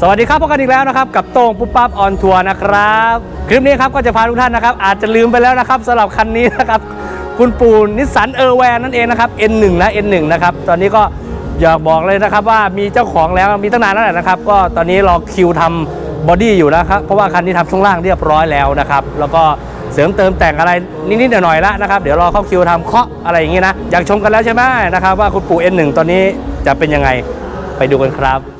สวัสดีครับพบกันอีกแล้วนะครับกับโต้งปุ๊บปั๊บออนทัวร์นะครับ คลิปนี้ครับก็จะพาทุกท่านนะครับ อาจจะลืมไปแล้วนะครับสำหรับคันนี้นะครับ คุณปู่นิสสันเออร์แวนนั่นเองนะครับ N1 นะ N1 นะครับ ตอนนี้ก็อยากบอกเลยนะครับว่ามีเจ้าของแล้วมีตั้งนานแล้วแหละนะครับ ก็ตอนนี้รอคิวทำบอดี้อยู่นะครับ เพราะว่าคันนี้ทำช่วงล่างเรียบร้อยแล้วนะครับ แล้วก็เสริมเติมแต่งอะไรนิดๆหน่อยๆล้วนะครับเดี๋ยวรอเข้าคิวทำเคาะอะไรอย่างงี้นะอยากชมกันแล้วใช่ไหมนะครับว่าคุณปู่ N1 ตอนนี้จะเป็นยังไงไปดูกันครับ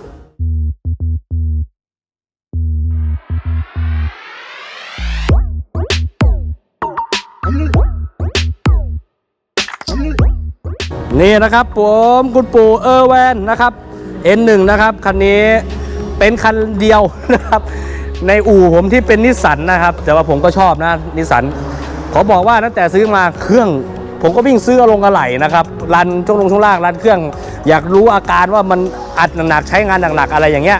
นี่นะครับผมคุณปู่เออร์แวนนะครับ N1 นะครับคันนี้เป็นคันเดียวนะครับ ในอู่ผมที่เป็นนิสสันนะครับ แต่ว่าผมก็ชอบนะนิสสันขอบอกว่าตั้งแต่ซื้อมาเครื่อง ผมก็วิ่งซื้อลงกระไหลนะครับรันช่วงลงช่วงล่างรันเครื่อง อยากรู้อาการว่ามันอัดหนักใช้งานหนักๆอะไรอย่างเงี้ย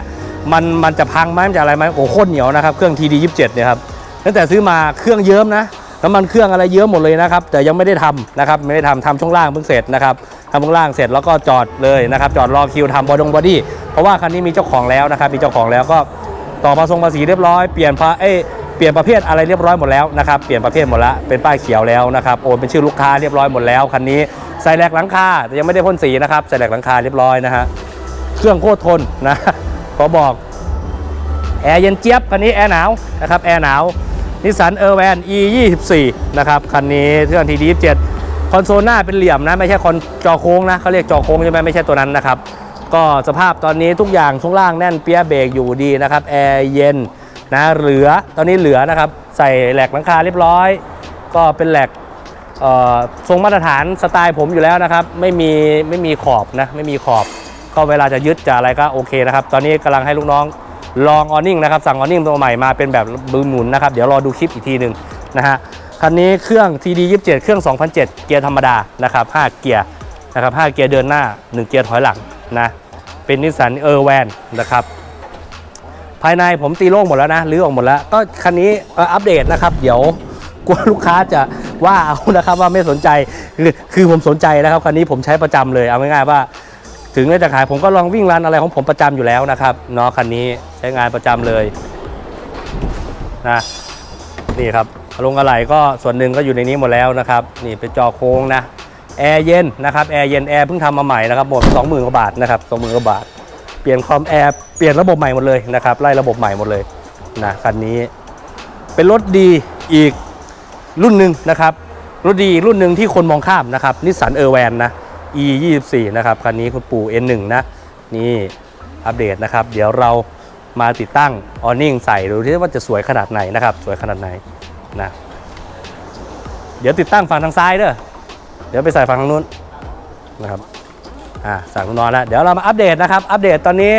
มันมันจะพังไหมมันจะอะไรไหมโอ้โคตรเหนียวนะครับ เครื่อง TD 27เนี่ยครับตั้งแต่ซื้อมาเครื่องเยิ้มนะ น้ำมันเครื่องอะไรเยอะหมดเลยนะครับ แต่ยังไม่ได้ทำนะครับไม่ได้ทำทำช่วงล่างเพิ่งเสร็จนะครับทำช่วงล่างเสร็จแล้วก็จอดเลยนะครับจอดรอคิวทำบอดงบอดี้เพราะว่าคันนี้มีเจ้าของแล้วนะครับมีเจ้าของแล้วก็ต่อภาษงภาษีเรียบร้อยเปลี่ยนพาเอ้เปลี่ยนประเภทอะไรเรียบร้อยหมดแล้วนะครับเปลี่ยนประเภทหมดล้วเป็นป้ายเขียวแล้วนะครับโอนเป็นชื่อลูกค้าเรียบร้อยหมดแล้วคันนี้ใส่แหลกหลังคาแต่ยังไม่ได้พ่นสีนะครับใส่แหลกหลังคาเรียบร้อยนะฮะเครื่องโคตรทนนะขอบอกแอร์เย็นเจี๊ยบคันนี้แอร์หนาวนะครับแอร์หนาว นิสสันเออร์แวน e 2 4นะครับคันนี้เครื่องทีดี27คอนโซลหน้าเป็นเหลี่ยมนะ ไม่ใช่คอนจอโค้งนะเขาเรียกจอโค้งใช่ไหมไม่ใช่ตัวนั้นนะครับ ก็สภาพตอนนี้ทุกอย่างช่วงล่างแน่นเปียเบรกอยู่ดีนะครับแอร์เย็นนะเหลือตอนนี้เหลือนะครับใส่แหลกหลังคาเรียบร้อย ก็เป็นแหลกเอ่อทรงมาตรฐานสไตล์ผมอยู่แล้วนะครับ ไม่มีไม่มีขอบนะไม่มีขอบก็เวลาจะยึดจะอะไรก็โอเคนะครับ ตอนนี้กำลังให้ลูกน้อง ลองออนิ่งนะครับสั่งออนิ่งตัวใหม่มาเป็นแบบมือหมุนนะครับเดี๋ยวรอดูคลิปอีกทีหนึ่งนะฮะคันนี้เครื่อง TD 27 เครื่อง 2007 เกียร์ธรรมดานะครับ5เกียร์นะครับ5เกียร์เดินหน้า 1 เกียร์ถอยหลังนะเป็นนิสสันเออร์แวนนะครับภายในผมตีโล่งหมดแล้วนะรื้อออกหมดแล้ว ก็คันนี้อัปเดตนะครับ เดี๋ยวกลัวลูกค้าจะว่าเอานะครับว่าไม่สนใจคือคือผมสนใจนะครับคันนี้ผมใช้ประจำเลยเอาง่ายๆว่า ถึงแม้จะขายผมก็ลองวิ่งรันอะไรของผมประจำอยู่แล้วนะครับเนาะคันนี้ใช้งานประจำเลยนะนี่ครับลงอะไหล่ก็ส่วนหนึ่งก็อยู่ในนี้หมดแล้วนะครับ นี่เป็นจอโค้งนะแอร์เย็นนะครับแอร์เย็นแอร์เพิ่งทำมาใหม่นะครับหมดสองหมื่นกว่าบาทนะครับสองหมื่นกว่าบาท เปลี่ยนคอมแอร์เปลี่ยนระบบใหม่หมดเลยนะครับไล่ระบบใหม่หมดเลยนะคันนี้ เป็นรถดีอีกรุ่นหนึ่งนะครับรถดีรุ่นหนึ่งที่คนมองข้ามนะครับนิสสันเออร์แวนนะ e 2 4นะครับคันนี้คุณปู่ N1 นะนี่อัปเดตนะครับ เดี๋ยวเรามาติดตั้งออนิ่งใส่ดูที่ว่าจะสวยขนาดไหนนะครับ สวยขนาดไหนนะเดี๋ยวติดตั้งฝั่งทางซ้ายเด้อเดี๋ยวไปใส่ฝั่งทางนู้นนะครับอ่าสั่งนอนแล้วเดี๋ยวเรามาอัปเดตนะครับ อัปเดตตอนนี้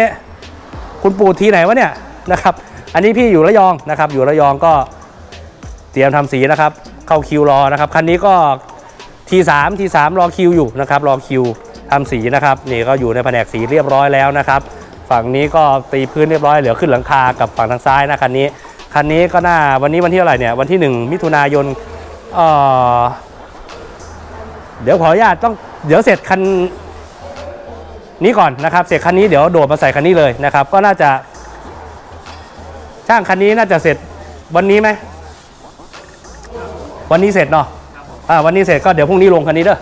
คุณปู่ทีไหนวะเนี่ยนะครับ อันนี้พี่อยู่ระยองนะครับ อยู่ระยองก็เตรียมทำสีนะครับ เข้าคิวรอนะครับคันนี้ก็ ทีสามทีสามรอคิวอยู่นะครับรอคิวทำสีนะครับนี่ก็อยู่ในแผนกสีเรียบร้อยแล้วนะครับฝั่งนี้ก็ตีพื้นเรียบร้อยเหลือขึ้นหลังคากับฝั่งทางซ้ายนะคันนี้คันนี้ก็น่าวันนี้วันที่เท่าไหร่เนี่ยวันที่ 1 มิถุนายนเอ่อเดี๋ยวขออนุญาตต้องเดี๋ยวเสร็จคันนี้ก่อนนะครับ เสร็จคันนี้เดี๋ยวโดดมาใส่คันนี้เลยนะครับ ก็น่าจะ ช่างคันนี้น่าจะเสร็จวันนี้ไหมวันนี้เสร็จเนาะ อ่าวันนี้เสร็จก็เดี๋ยวพรุ่งนี้ลงคันนี้เด้อ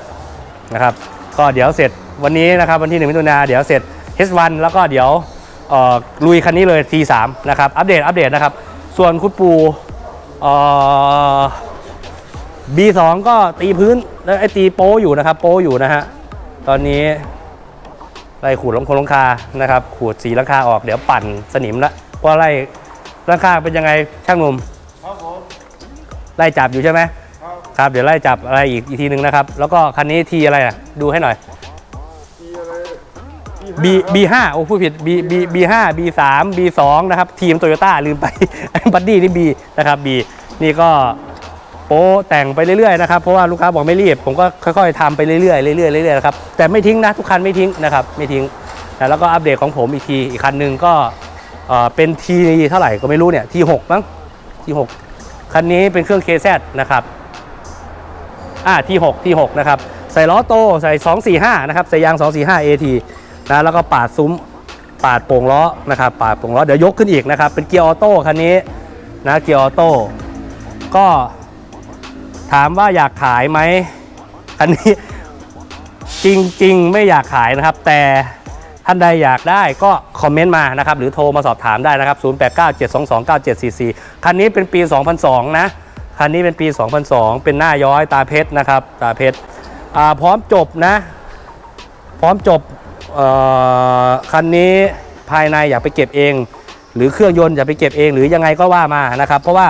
นะครับก็เดี๋ยวเสร็จวันนี้นะครับวันที่หนึ่งมิถุนาเดี๋ยวเสร็จ H1 แล้วก็เดี๋ยวเอ่อลุยคันนี้เลย T3 นะครับอัปเดตอัปเดตนะครับ ส่วนคุณปูเอ่อ B2 ก็ตีพื้นแล้วไอ้ตีโป้อยู่นะครับ โป้อยู่นะฮะตอนนี้ไล่ขูดลงโครงหลังคานะครับ ขูดสีหลังคาออกเดี๋ยวปั่นสนิมละเพราะไล่หลังคาเป็นยังไงช่างหนุ่มครับผมไล่จับอยู่ใช่ไหม ครับเดี๋ยวไล่จับอะไรอีกอีกทีหนึ่งนะครับ แล้วก็คันนี้ทีอะไรอะดูให้หน่อยมีอะไร B B5 โอ้พูดผิด B B B5 B3 B2 นะครับ ทีมโตโยต้าลืมไป บัดดี้นี่ B นะครับ B นี่ก็โป๊แต่งไปเรื่อยๆนะครับ เพราะว่าลูกค้าบอกไม่รีบ ผมก็ค่อยๆทำไปเรื่อยๆเรื่อยๆเรื่อยๆนะครับ แต่ไม่ทิ้งนะทุกคันไม่ทิ้งนะครับ ไม่ทิ้ง แล้วก็อัปเดตของผมอีกที อีกคันหนึ่งก็เอ่อเป็นทีเท่าไหร่ก็ไม่รู้เนี่ยทีหกมั้งทีหกคันนี้เป็นเครื่อง KZ นะครับ อ่าทีหกทีหกนะครับใส่ล้อโตใส่245นะครับใส่ยาง 245 AT นะแล้วก็ปาดซุ้มปาดโป่งล้อนะครับปาดโป่งล้อเดี๋ยวยกขึ้นอีกนะครับเป็นเกียร์ออโต้คันนี้นะเกียร์ออโต้ก็ถามว่าอยากขายไหมคันนี้จริง ๆ ไม่อยากขายนะครับ แต่ท่านใดอยากได้ก็คอมเมนต์มานะครับ หรือโทรมาสอบถามได้นะครับ 0897229744 คันนี้เป็นปี 2002 นะ คันนี้เป็นปี 2002 เป็นหน้าย้อยตาเพชรนะครับ ตาเพชรพร้อมจบนะ พร้อมจบคันนี้ภายในอย่าไปเก็บเอง หรือเครื่องยนต์อย่าไปเก็บเอง หรือยังไงก็ว่ามานะครับ เพราะว่า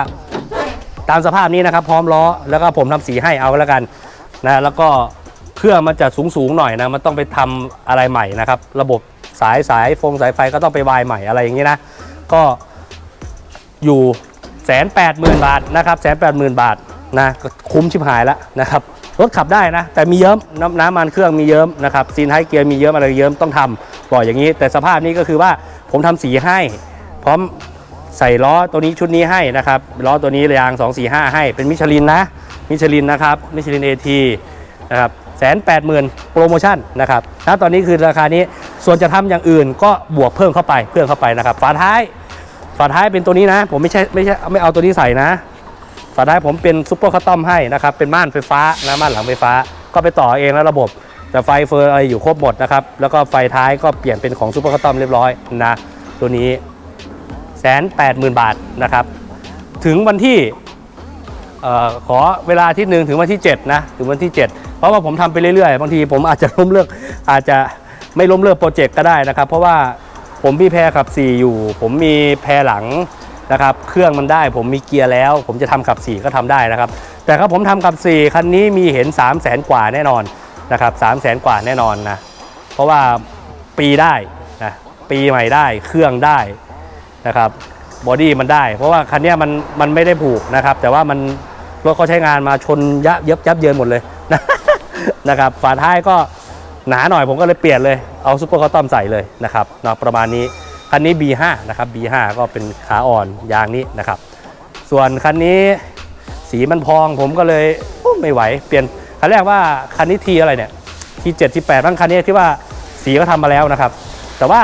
ตามสภาพนี้นะครับ พร้อมล้อแล้วก็ผมทำสีให้เอาแล้วกันนะแล้วก็เครื่องมันจะสูงสูงๆหน่อยนะมันต้องไปทำอะไรใหม่นะครับ ระบบสายสายฟงสายไฟก็ต้องไปวายใหม่อะไรอย่างนี้นะ ก็อยู่ แสนแปดหมื่นบาทนะครับแสนแปดหมื่นบาทนะก็คุ้มชิบหายแล้วนะครับรถขับได้นะ แต่มีเยิ้มน้ำน้ำมันเครื่องมีเยิ้มนะครับซีนไฮเกียร์มีเยิ้มอะไรเยิ้มต้องทำบอกอย่างนี้ แต่สภาพนี้ก็คือว่าผมทำสีให้ พร้อมใส่ล้อตัวนี้ชุดนี้ให้นะครับล้อตัวนี้ยาง 245 ให้เป็นมิชลินนะมิชลินนะครับมิชลินเอทีนะครับแสนแปดหมื่นโปรโมชั่นนะครับณตอนนี้คือราคานี้ส่วนจะทำอย่างอื่นก็บวกเพิ่มเข้าไปเพิ่มเข้าไปนะครับฝาท้าย ฝาท้ายเป็นตัวนี้นะ ผมไม่ใช่ไม่ใช่ไม่เอาตัวนี้ใส่นะฝาท้ายผมเป็นซุปเปอร์คัสตอมให้นะครับ เป็นม่านไฟฟ้านะม่านหลังไฟฟ้า ก็ไปต่อเองแล้วระบบ แต่ไฟเฟอร์อะไรอยู่ครบหมดนะครับ แล้วก็ไฟท้ายก็เปลี่ยนเป็นของซุปเปอร์คัสตอมเรียบร้อยนะ ตัวนี้แสนแปดหมื่นบาทนะครับ ถึงวันที่ขอเวลาที่หนึ่งถึงวันที่ 7 นะ ถึงวันที่ 7 เพราะว่าผมทำไปเรื่อยๆ บางทีผมอาจจะล้มเลิกอาจจะไม่ล้มเลิกโปรเจกต์ก็ได้นะครับ เพราะว่า ผมมีแพรขับ 4 อยู่ ผมมีแพรหลังนะครับ เครื่องมันได้ ผมมีเกียร์แล้ว ผมจะทำขับ 4 ก็ทำได้นะครับ แต่ถ้าผมทำขับ 4 คันนี้มีเห็น 3 0 0แสนกว่าแน่นอนนะครับ3 0 0แสนกว่าแน่นอนนะ เพราะว่าปีได้นะปีใหม่ได้เครื่องได้นะครับบอดี้มันได้ เพราะว่าคันนี้มันมันไม่ได้ผูกนะครับ แต่ว่ามันรถเขาใช้งานมาชนยับยับยับเยินหมดเลยนะนะครับฝาท้ายก็ หนาหน่อยผมก็เลยเปลี่ยนเลยเอาซุปเปอร์คอตตอมใส่เลยนะครับเนาะประมาณนี้คันนี้ B5 นะครับ B5 ก็เป็นขาอ่อนยางนี้นะครับ ส่วนคันนี้สีมันพองผมก็เลยไม่ไหวเปลี่ยนคันแรกว่าคันนี้ทีอะไรเนี่ยทีเจ็ดทีแปดบ้างคันนี้ที่ว่าสีก็ทำมาแล้วนะครับ แต่ว่า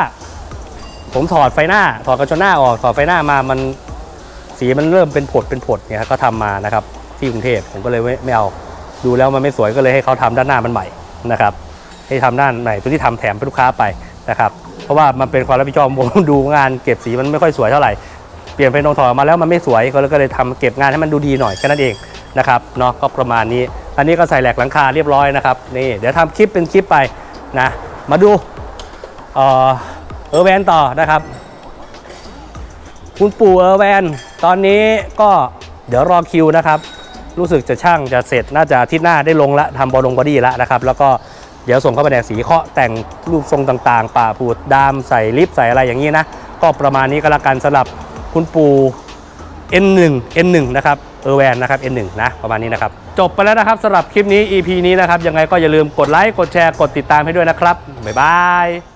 ผมถอดไฟหน้า ถอดกระจกหน้าออกถอดไฟหน้ามามันสีมันเริ่มเป็นผดเป็นผดเนี่ยครับก็ทำมานะครับที่กรุงเทพผมก็เลยไม่ไม่เอาดูแล้วมันไม่สวยก็เลยให้เขาทำด้านหน้ามันใหม่นะครับ ให้ทำด้านไหนตัวที่ทำแถมเป็นลูกค้าไปนะครับเพราะว่ามันเป็นความรับผิดชอบของผมดูงานเก็บสีมันไม่ค่อยสวยเท่าไหร่เปลี่ยนเป็นนงถอดมาแล้วมันไม่สวยก็เลยก็เลยทำเก็บงานให้มันดูดีหน่อยแค่นั้นเองนะครับเนาะก็ประมาณนี้ อันนี้ก็ใส่แหลกหลังคาเรียบร้อยนะครับนี่เดี๋ยวทำคลิปเป็นคลิปไปนะมาดูเออเออแวนต่อนะครับ คุณปู่เออแวนตอนนี้ก็เดี๋ยวรอคิวนะครับ รู้สึกจะช่างจะเสร็จน่าจะอาทิตย์หน้าได้ลงละทำบอลลงบอดี้แล้วนะครับ แล้วก็ เดี๋ยวส่งเข้าไปแดกสีเคาะแต่งรูปทรงต่างๆ ป่าปูดดามใส่ลิฟใส่อะไรอย่างนี้นะ ก็ประมาณนี้ก็แล้วกันสำหรับคุณปู่ N1 N1 นะครับเออแวนนะครับ N1 นะประมาณนี้นะครับ จบไปแล้วนะครับสำหรับคลิปนี้ EP นี้นะครับ ยังไงก็อย่าลืมกดไลค์กดแชร์กดติดตามให้ด้วยนะครับ บ๊ายบาย